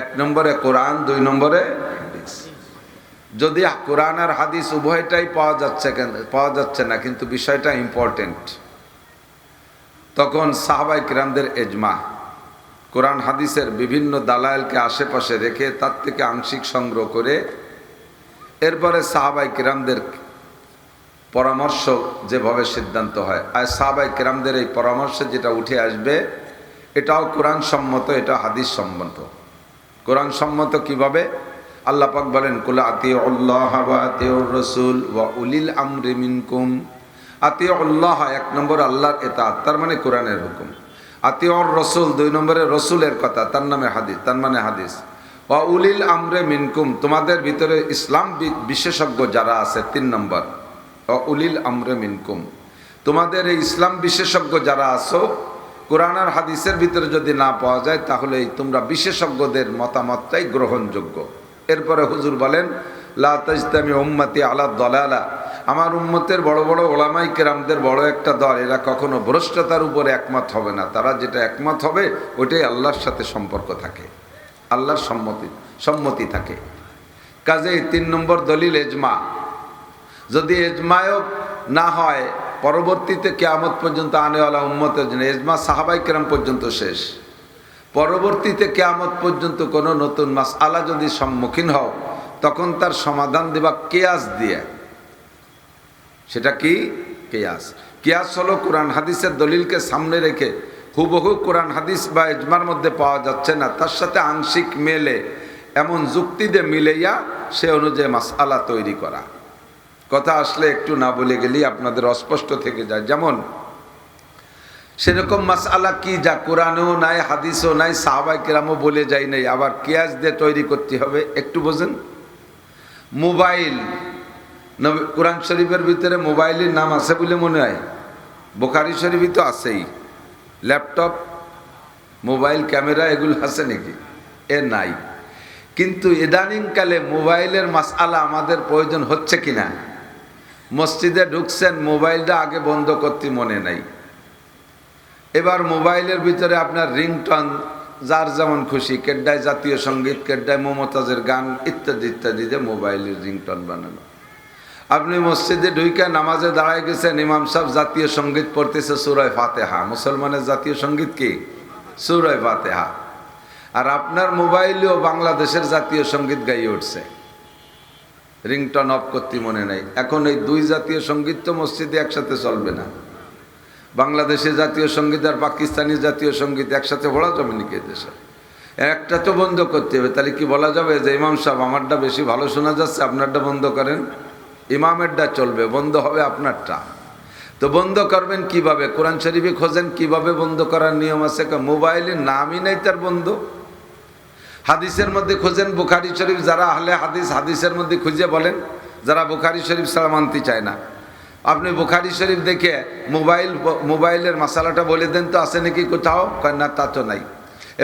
এক নম্বরে কোরআন, দুই নম্বরে যদি কোরআন আর হাদিস উভয়টাই পাওয়া যাচ্ছে কেন, পাওয়া যাচ্ছে না, কিন্তু বিষয়টা ইম্পর্টেন্ট তখন সাহাবাই কিরামদের এজমা। কোরআন, হাদিসের বিভিন্ন দালায়েলকে আশেপাশে রেখে তার থেকে আংশিক সংগ্রহ করে এরপরে সাহাবাই কিরামদের পরামর্শ যেভাবে সিদ্ধান্ত হয়। আর সাহাবাই কিরামদের এই পরামর্শে যেটা উঠে আসবে, এটাও কোরআন সম্মত, এটা হাদিস সম্মত। কোরআন সম্মত কীভাবে? আল্লাহ পাক বলেন, কুল আতি আল্লাহ আতিউর রসুল ওয়া উলিল আমরি মিনকুম। আতি আল্লাহ এক নম্বর আল্লাহর এটা তার মানে কোরআনের হুকুম। আতিউর রসুল দুই নম্বরে রসুলের কথা, তার নামে হাদিস, তার মানে হাদিস। ওয়া উলিল আমরে মিনকুম, তোমাদের ভিতরে ইসলাম বিশেষজ্ঞ যারা আছে, তিন নম্বর। ওয়া উলিল আমরে মিনকুম, তোমাদের এই ইসলাম বিশেষজ্ঞ যারা আছো কোরআন আর হাদিসের ভিতরে যদি না পাওয়া যায়, তাহলে তোমরা বিশেষজ্ঞদের মতামতটাই গ্রহণযোগ্য। এরপরে হুজুর বলেন, লা তাজতামি উম্মতি আলা দলালা। আমার উম্মতের বড় বড় ওলামাই কেরামদের বড় একটা দল, এরা কখনো ভ্রষ্টতার উপরে একমত হবে না। তারা যেটা একমত হবে, ওইটাই আল্লাহর সাথে সম্পর্ক থাকে। আল্লাহর সম্মতি সম্মতি থাকে। কাজেই তিন নম্বর দলিল এজমা। যদি এজমায়ও না হয় পরবর্তীতে কেয়ামত পর্যন্ত আনেওয়ালা উম্মতের জন্য, এজমা সাহাবাই কেরাম পর্যন্ত শেষ। পরবর্তীতে কেয়ামত পর্যন্ত কোনো নতুন মাস আলা যদি সম্মুখীন হও, তখন তার সমাধান দেবা কেয়াস দিয়ে। সেটা কি? কেয়াস। কেয়াস হলো কোরআন হাদিসের দলিলকে সামনে রেখে হুবহু কোরআন হাদিস বা এজমার মধ্যে পাওয়া যাচ্ছে না, তার সাথে আংশিক মেলে, এমন যুক্তি দিয়ে মিলেইয়া সে অনুযায়ী মাসআলা তৈরি করা। কথা আসলে একটু না বলে গেলেই আপনাদের অস্পষ্ট থেকে যায়। যেমন, সেরকম মাসআলা কি যা কোরআনেও নাই, হাদিসও নাই সাহাবাই কেরামও বলে যায় নাই। আবার কেয়াস দিয়ে তৈরি করতে হবে, একটু বোঝেন। মোবাইল কোরআন শরীফের ভিতরে মোবাইলের নাম আছে বলে মনে হয়। বোখারি শরীফই তো আছেই। ল্যাপটপ, মোবাইল, ক্যামেরা এগুলো আছে নাকি? এ নাই। কিন্তু ইদানিংকালে মোবাইলের মাসআলা আমাদের প্রয়োজন হচ্ছে কিনা? মসজিদে ঢুকছেন, মোবাইলটা আগে বন্ধ করতে মনে নাই। এবার মোবাইলের ভিতরে আপনার রিংটন, যার যেমন খুশি, কেড্ডায় জাতীয় সংগীত, কেড্ডায় মমতাজের গান, ইত্যাদি ইত্যাদি যে মোবাইলের রিংটন বানানো। আপনি মসজিদে ঢুইকা নামাজে দাঁড়ায় গেছেন, ইমাম সাহেব জাতীয় সংগীত পড়তেছে সুরয় ফাতেহা। মুসলমানের জাতীয় সংগীত কি? সুরয় ফাতেহা। আর আপনার মোবাইলেও বাংলাদেশের জাতীয় সংগীত গাইয়ে উঠছে। রিংটন অফ করতে মনে নাই। এখন এই দুই জাতীয় সংগীত তো মসজিদে একসাথে চলবে না। বাংলাদেশের জাতীয় সংগীত আর পাকিস্তানি জাতীয় সংগীত একসাথে পড়া যাবে নাকি দেশে? একটা তো বন্ধ করতে হবে। তাহলে কি বলা যাবে যে ইমাম সাহেব, আমারটা বেশি ভালো শোনা যাচ্ছে, আপনারটা বন্ধ করেন? ইমামেরটা চলবে, বন্ধ হবে আপনারটা। তো বন্ধ করবেন কীভাবে? কোরআন শরীফে খোঁজেন কীভাবে বন্ধ করার নিয়ম আছে? মোবাইলের নামই নেই তার বন্ধ। হাদিসের মধ্যে খুঁজেন বুখারি শরীফ, যারা আহলে হাদিস হাদিসের মধ্যে খুঁজে বলেন, যারা বুখারি শরীফ ছাড়া মানতে চায় না। আপনি বুখারি শরীফ দেখে মোবাইল, মোবাইলের মশালাটা বলে দেন তো আছে নাকি কোথাও? না, তা তো নাই।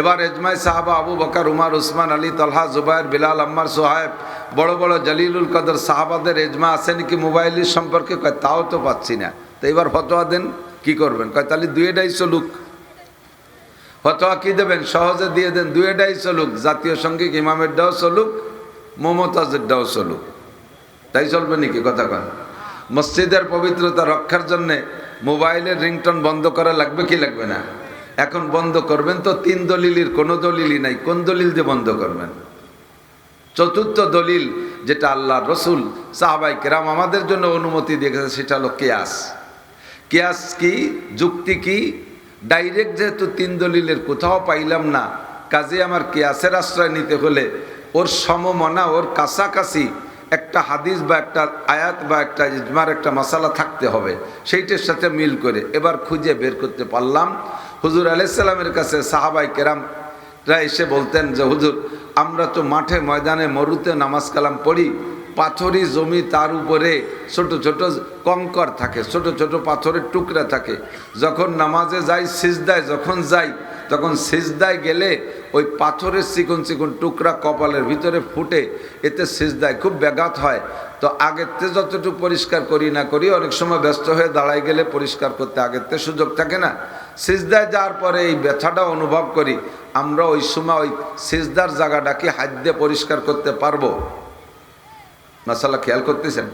এবার এজমাই সাহাবা আবু বকর, উমার, উসমান, আলী, তলহা জুবাইর বিলাল, আম্মার, সোহায়েব, বড় বড় জলিলুল কদর সাহাবাদের এজমা আছে নাকি মোবাইলের সম্পর্কে? কয়, তাও তো পাচ্ছি না। তো এবার ফতোয়া দেন, কি করবেন? কয়, তাহলে দুয়েটাই চলুক ফতোয়া কি দেবেন? সহজে দিয়ে দেন। দুয়েটাই চলুক। জাতীয় সংগীত ইমামের ডাও চলুক, মমতাজের ডাও চলুক। তাই চলবে নাকি কথা কন? মসজিদের পবিত্রতা রক্ষার জন্যে মোবাইলের রিংটন বন্ধ করা লাগবে কি লাগবে না? এখন বন্ধ করবেন তো তিন দলিলের কোনো দলিলই নাই। কোন দলিল দিয়ে বন্ধ করবেন? চতুর্থ দলিল যেটা আল্লাহ রসুল সাহাবাই কেরাম আমাদের জন্য অনুমতি দিয়েছে সেটা হলো কেয়াস। কেয়াস কি? যুক্তি কি? ডাইরেক্ট যেহেতু তিন দলিলের কোথাও পাইলাম না, কাজে আমার কেয়াসের আশ্রয় নিতে হলে ওর সমমনা, ওর কাছাকাছি একটা হাদিস বা একটা আয়াত বা একটা ইজমার, একটা মশালা থাকতে হবে, সেইটার সাথে মিল করে এবার খুঁজে বের করতে পারলাম। হুজুর আলাইসাল্লামের কাছে সাহাবাই কেরামরা এসে বলতেন যে, হুজুর, আমরা তো মাঠে ময়দানে মরুতে নামাজ কালাম পড়ি পাথরি জমি তার উপরে ছোট ছোট কঙ্কর থাকে, ছোট ছোট পাথরের টুকরা থাকে। যখন নামাজে যাই, সিজদায় যখন যাই, তখন সিজদায় গেলে ওই পাথরের চিকন চিকন টুকরা কপালের ভিতরে ফুটে, এতে সিজদায় খুব ব্যাঘাত হয়। তো আগের আগেরতে যতটুকু পরিষ্কার করি না করি, অনেক সময় ব্যস্ত হয়ে দাঁড়ায় গেলে পরিষ্কার করতে আগের আগেরতে সুযোগ থাকে না। সিজদায় যাওয়ার পরে এই ব্যথাটা অনুভব করি, আমরা ওই সময় ওই সিজদার জায়গাটাকে হাত দিয়ে পরিষ্কার করতে পারব। মাসাল্লাহ খেয়াল করতেছেন?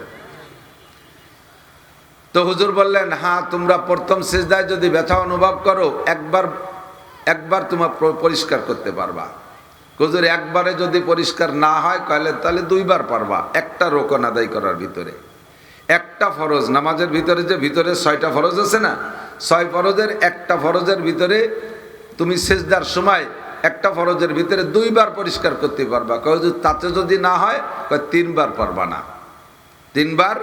তো হুজুর বললেন হ্যাঁ তোমরা প্রথম সেজদায় যদি ব্যথা অনুভব করো, একবার একবার তোমার পরিষ্কার করতে পারবা। হুজুর, একবারে যদি পরিষ্কার না হয় তাহলে তাহলে দুইবার পারবা, একটা রোকন আদায় করার ভিতরে। একটা ফরজ, নামাজের ভিতরে যে ভিতরে ছয়টা ফরজ আছে না, ছয় ফরজের একটা ফরজের ভিতরে তুমি সেজদার সময় একটা ফরজের ভিতরে দুইবার পরিষ্কার করতে পারবা। কয় তাতে যদি না হয়, কয় তিনবার পারবা না। তিনবার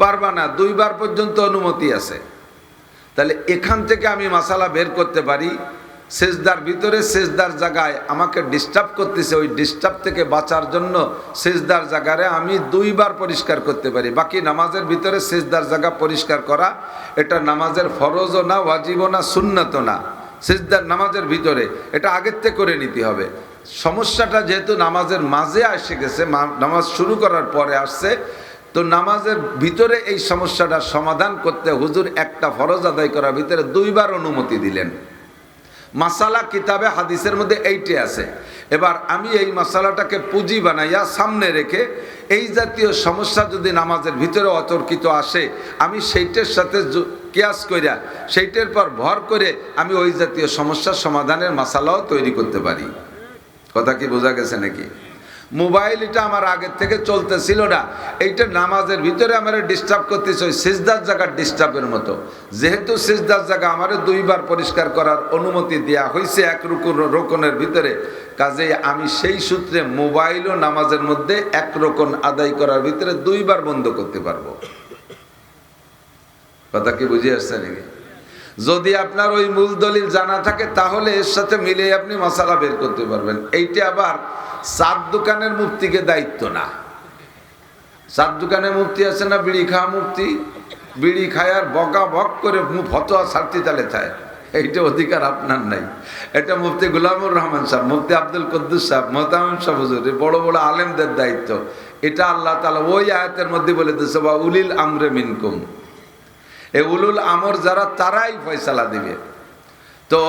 পারবা না, দুইবার পর্যন্ত অনুমতি আছে। তাহলে এখান থেকে আমি মাসালা বের করতে পারি, সেজদার ভিতরে সেজদার জায়গায় আমাকে ডিস্টার্ব করতেছে, ওই ডিস্টার্ব থেকে বাঁচার জন্য সেজদার জায়গারে আমি দুইবার পরিষ্কার করতে পারি। বাকি নামাজের ভিতরে সেজদার জায়গা পরিষ্কার করা, এটা নামাজের ফরজও না, ওয়াজিবও না সুন্নত না। সেজদার নামাজের ভিতরে, এটা আগের থেকে করে নিতে হবে। সমস্যাটা যেহেতু নামাজের মাঝে এসে গেছে নামাজ শুরু করার পরে আসছে, তো নামাজের ভিতরে এই সমস্যাটার সমাধান করতে হুজুর একটা ফরজ আদায় করার ভিতরে দুইবার অনুমতি দিলেন। মাসালা কিতাবে, হাদিসের মধ্যে এইটি আছে। এবার আমি এই মশালাটাকে পুঁজি বানাইয়া সামনে রেখে এই জাতীয় সমস্যা যদি নামাজের ভিতরে অতর্কিত আসে, আমি সেইটার সাথে কিয়াস কইরা, সেইটার পর ভর করে আমি ওই জাতীয় সমস্যার সমাধানের মশালাও তৈরি করতে পারি। কথা কি বোঝা গেছে নাকি? মোবাইল এটা আমার আগের থেকে চলতেছিল না। এইটা নামাজের ভিতরে আমার ডিস্টার্ব করতেছে, ওই সিজদার জায়গার ডিস্টার্বের মতো। যেহেতু সিজদার জায়গা আমার দুইবার পরিষ্কার করার অনুমতি দেওয়া হয়েছে এক রুকুন রোকনের ভিতরে, কাজেই আমি সেই সূত্রে মোবাইলও নামাজের মধ্যে এক রোকন আদায় করার ভিতরে দুইবার বন্ধ করতে পারব। কথা কি বুঝে আসছে নাকি? যদি আপনার ওই মূল দলিল জানা থাকে, তাহলে এর সাথে মিলে আপনি মশালা বের করতে পারবেন। এইটা আবার সাত দোকানের মুক্তিকে দায়িত্ব না। সাত দোকানের মুক্তি আছে না বিড়ি খাওয়া মুক্তি? বিড়ি খায় আর বকা বক করে ফতোয়া সারতি তালে থায়। এইটা অধিকার আপনার নাই। এটা মুফতি গুলামুর রহমান সাহেব, মুফতি আব্দুল কদ্দুস সাহেব মোহতামিম সাহেব হুজুর বড় বড় আলেমদের দায়িত্ব। এটা আল্লাহ তালা ওই আয়াতের মধ্যে বলে দিচ্ছে বা উলিল আমরে মিনকুম। এ উলুল আমর যারা, তারাই ফয়সালা দিবে। তো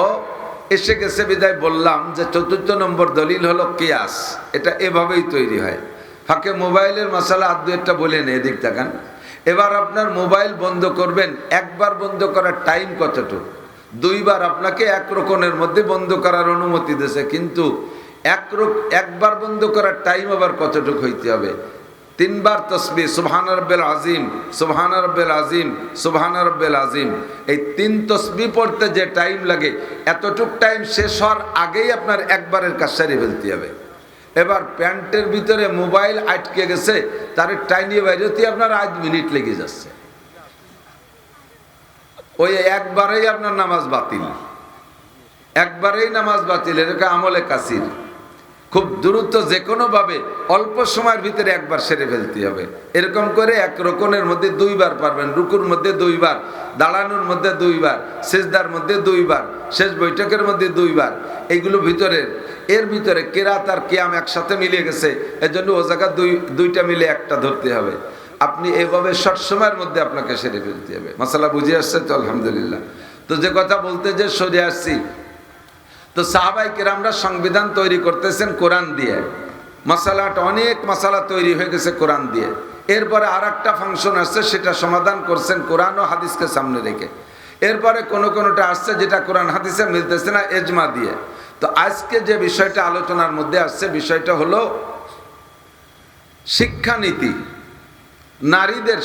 এসে গেছে বিদায়, বললাম যে চতুর্থ নম্বর দলিল হলো কেয়াস। এটা এভাবেই তৈরি হয়। ফাঁকে মোবাইলের মশালা আর দু একটা বলে নেই এদিক তাকান। এবার আপনার মোবাইল বন্ধ করবেন, একবার বন্ধ করার টাইম কতটুকু? দুইবার আপনাকে এক রকমের মধ্যে বন্ধ করার অনুমতি দিয়েছে, কিন্তু এক একবার বন্ধ করার টাইম আবার কতটুকু হইতে হবে? তিনবার তসবি, সুবহান রব্বেল আজিম সুবহান রব্বেল আজিম সুবহান রব্বেল আজিম এই তিন তসবি পড়তে যে টাইম লাগে, এতটুক টাইম শেষ হওয়ার আগেই আপনার একবারের কাজ সারিয়ে ফেলতে হবে। এবার প্যান্টের ভিতরে মোবাইল আটকে গেছে, তার টাইনি বাইরেতে আপনার আধ মিনিট লেগে যাচ্ছে। ওই একবারেই আপনার নামাজ বাতিল। একবারেই নামাজ বাতিল, এটাকে আমলে কাসির। খুব দ্রুত যে কোনোভাবে অল্প সময়ের ভিতরে একবার সেরে ফেলতে হবে। এরকম করে এক রকমের মধ্যে দুইবার পারবেন। রুকুর মধ্যে দুইবার, দাঁড়ানোর মধ্যে দুইবার, সেজদার মধ্যে দুইবার, শেষ বৈঠকের মধ্যে দুইবার। এইগুলো ভিতরের এর ভিতরে কেরাত আর কিয়াম একসাথে মিলে গেছে। এজন্য ও জায়গা দুই, দুইটা মিলে একটা ধরতে হবে। আপনি এভাবে শর্ট সময়ের মধ্যে আপনাকে সেরে ফেলতে হবে। মশালা বুঝে আসছে তো, আলহামদুলিল্লাহ। তো যে কথা বলতে যে সরে আসছি তো সাহাবাই কেরামরা সংবিধান তৈরি করতেছেন কোরআন দিয়ে। মশালাটা অনেক মশালা তৈরি হয়ে গেছে কোরআন দিয়ে। এরপরে আর একটা ফাংশন আসছে, সেটা সমাধান করছেন কোরআন ও হাদিসকে সামনে রেখে। এরপরে কোনো কোনোটা আসছে যেটা কোরআন হাদিসে মিলতেছে না এজমা দিয়ে। তো আজকে যে বিষয়টা আলোচনার মধ্যে আসছে, বিষয়টা হলো শিক্ষানীতি। নারীদের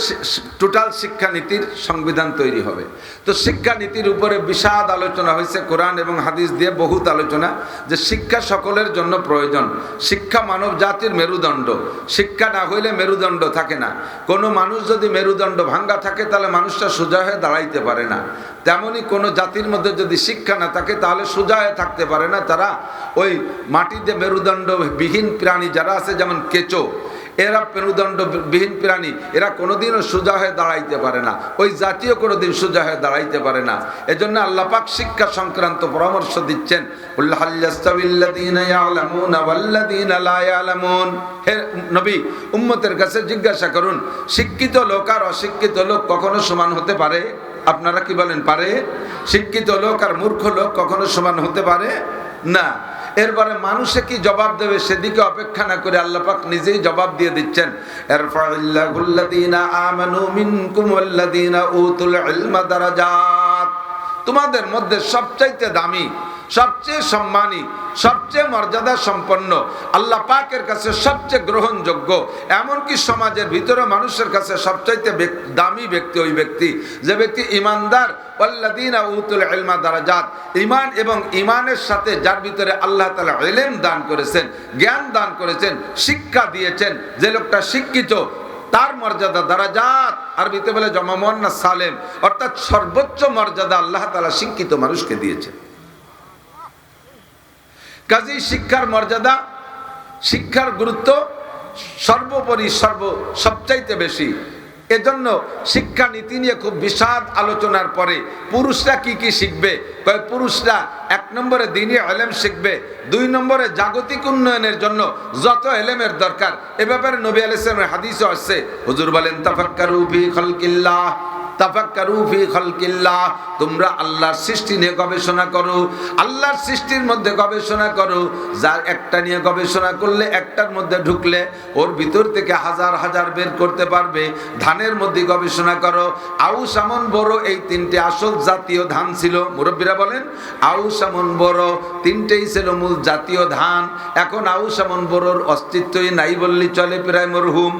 টোটাল শিক্ষানীতির সংবিধান তৈরি হবে। তো শিক্ষানীতির উপরে বিশাদ আলোচনা হয়েছে কোরআন এবং হাদিস দিয়ে বহুত আলোচনা যে শিক্ষা সকলের জন্য প্রয়োজন। শিক্ষা মানব জাতির মেরুদণ্ড। শিক্ষা না হইলে মেরুদণ্ড থাকে না। কোনো মানুষ যদি মেরুদণ্ড ভাঙ্গা থাকে, তাহলে মানুষটা সোজা হয়ে দাঁড়াইতে পারে না। তেমনই কোনো জাতির মধ্যে যদি শিক্ষা না থাকে, তাহলে সোজা হয়ে থাকতে পারে না। তারা ওই মাটিতে মেরুদণ্ড বিহীন প্রাণী যারা আছে, যেমন কেঁচো এরা মেরুদণ্ড বিহীন প্রাণী। এরা কোনোদিনও সোজা হয়ে দাঁড়াইতে পারে না। ওই জাতীয় কোনোদিন সোজা হয়ে দাঁড়াইতে পারে না। এজন্য আল্লাপাক শিক্ষা সংক্রান্ত পরামর্শ দিচ্ছেন হে নবী, উম্মতের কাছে জিজ্ঞাসা করুন, শিক্ষিত লোক আর অশিক্ষিত লোক কখনো সমান হতে পারে? আপনারা কি বলেন, পারে? শিক্ষিত লোক আর মূর্খ লোক কখনো সমান হতে পারে? না। এরপরে মানুষে কি জবাব দেবে সেদিকে অপেক্ষা না করে আল্লাহ পাক নিজেই জবাব দিয়ে দিচ্ছেন। তোমাদের মধ্যে সবচাইতে দামি সবচেয়ে সম্মানী, সবচেয়ে মর্যাদা সম্পন্ন, আল্লাহ পাকের কাছে সবচেয়ে গ্রহণযোগ্য, এমনকি সমাজের ভিতরে মানুষের কাছে সবচাইতে দামি ব্যক্তি ওই ব্যক্তি, যে ব্যক্তি ইমানদার ইমান এবং ইমানের সাথে যার ভিতরে আল্লাহ ইলম দান করেছেন, জ্ঞান দান করেছেন, শিক্ষা দিয়েছেন, যে লোকটা শিক্ষিত, তার মর্যাদা দারাজাত, আরবিতে বলে সালেম, অর্থাৎ সর্বোচ্চ মর্যাদা আল্লাহ তাআলা শিক্ষিত মানুষকে দিয়েছেন। কাজী শিক্ষার মর্যাদা, শিক্ষার গুরুত্ব সর্বোপরি সর্ব, সবচাইতে বেশি। এজন্য শিক্ষা নীতি নিয়ে খুব বিশাদ আলোচনার পরে পুরুষরা কি কি শিখবে? কয়, পুরুষরা এক নম্বরে দিনী এলেম শিখবে, দুই নম্বরে জাগতিক উন্নয়নের জন্য যত এলেমের দরকার। এ ব্যাপারে নবী আলাইসলামের হাদিসও আসছে। হুজুর বলেন ফি খলকিল্লাহ। তোমরা আল্লাহর সৃষ্টি নিয়ে গবেষণা করো। আল্লাহর সৃষ্টির মধ্যে গবেষণা করো। যার একটা নিয়ে গবেষণা করলে একটার মধ্যে ঢুকলে ওর ভিতর থেকে হাজার হাজার বের করতে পারবে। ধানের মধ্যে গবেষণা করো। আউস আমন বড়, এই তিনটে আসল জাতীয় ধান ছিল। মুরব্বীরা বলেন, আউশ আমন বড়, তিনটেই ছিল মূল জাতীয় ধান। এখন আউস আমন বড়োর অস্তিত্বই নাই বললি চলে প্রায় মরহুম।